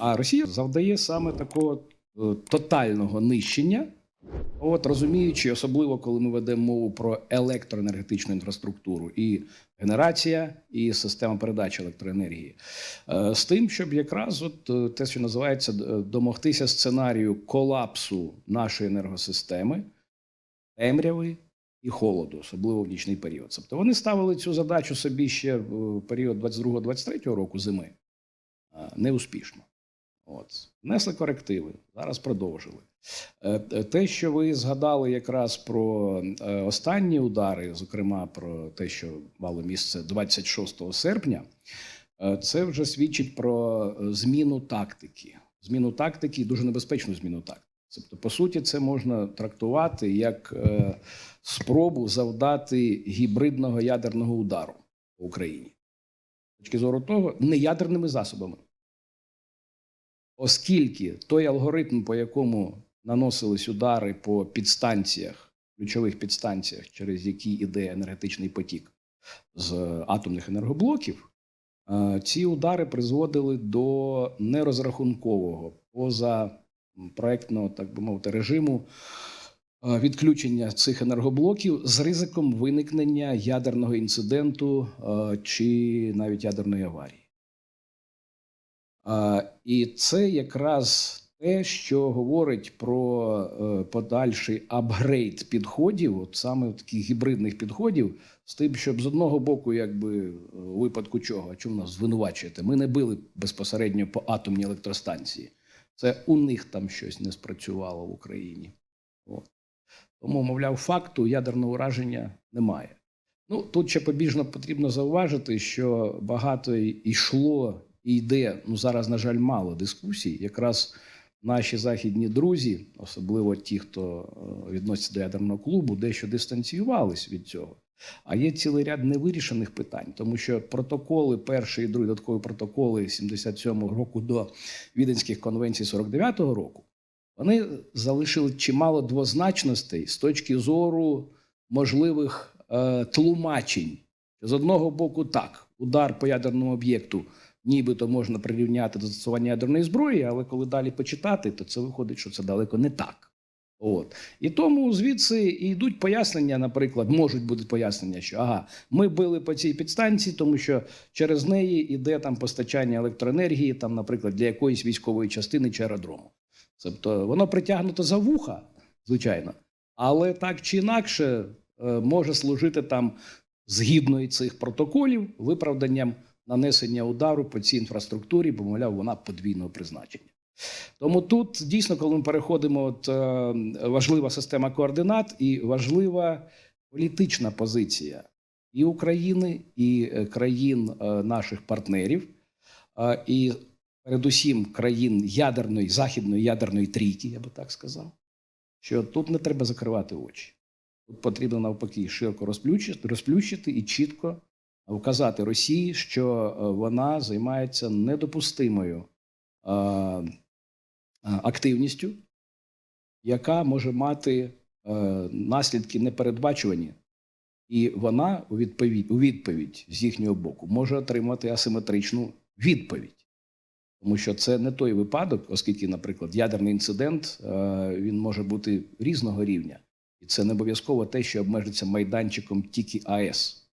А Росія завдає саме такого е, тотального нищення. От розуміючи, особливо коли ми ведемо мову про електроенергетичну інфраструктуру і генерація, і система передачі електроенергії, Е, з тим, щоб якраз от е, те, що називається домогтися сценарію колапсу нашої енергосистеми, темряви і холоду, особливо в нічний період. Тобто вони ставили цю задачу собі ще в період 22-23 року зими неуспішно. От. Внесли корективи, зараз продовжили. Е, е, Те, що ви згадали якраз про е, останні удари, зокрема про те, що мало місце 26 серпня, це вже свідчить про зміну тактики. Зміну тактики, і дуже небезпечну зміну тактики. Тобто, по суті, це можна трактувати як спробу завдати гібридного ядерного удару по Україні. З точки зору того, не ядерними засобами. Оскільки той алгоритм, по якому наносились удари по підстанціях, ключових підстанціях, через які йде енергетичний потік з атомних енергоблоків, е, ці удари призводили до нерозрахункового поза проектного, так би мовити, режиму е, відключення цих енергоблоків з ризиком виникнення ядерного інциденту е, чи навіть ядерної аварії. І це якраз те, що говорить про е, подальший апгрейд підходів, от саме таких гібридних підходів, з тим, щоб з одного боку, якби е, у випадку чого, а чому нас звинувачуєте? Ми не били безпосередньо по атомній електростанції. Це у них там щось не спрацювало в Україні. От. Тому, мовляв, факту ядерного ураження немає. Ну тут ще побіжно потрібно зауважити, що багато йшло і йде. Ну зараз, на жаль, мало дискусій. Якраз наші західні друзі, особливо ті, хто е, відноситься до ядерного клубу, дещо дистанціювались від цього. А є цілий ряд невирішених питань, тому що протоколи, перший і другий додаткові протоколи 77-го року до Віденських конвенцій 49-го року, вони залишили чимало двозначностей з точки зору можливих е, тлумачень. З одного боку, так, удар по ядерному об'єкту нібито можна прирівняти до застосування ядерної зброї, але коли далі почитати, то це виходить, що це далеко не так. От. І тому звідси і йдуть пояснення, наприклад, можуть бути пояснення, що ага, ми били по цій підстанції, тому що через неї йде там постачання електроенергії, там, наприклад, для якоїсь військової частини чи аеродрому. Тобто воно притягнуто за вуха, звичайно, але так чи інакше е, може служити там згідно цих протоколів виправданням нанесення удару по цій інфраструктурі, бо мовляв, вона подвійного призначення. Тому тут дійсно, коли ми переходимо, от, е, важлива система координат і важлива політична позиція і України, і е, країн е, наших партнерів, і передусім країн ядерної, західної ядерної трійки, я би так сказав, що тут не треба закривати очі. Тут потрібно навпаки широко розплющити, розплющити і чітко вказати Росії, що е, вона займається недопустимою е, е, активністю, яка може мати наслідки непередбачувані, і вона у відповідь, у відповідь з їхнього боку може отримати асиметричну відповідь. Тому що це не той випадок, оскільки, наприклад, ядерний інцидент він може бути різного рівня, і це не обов'язково те, що обмежиться майданчиком тільки АЕС.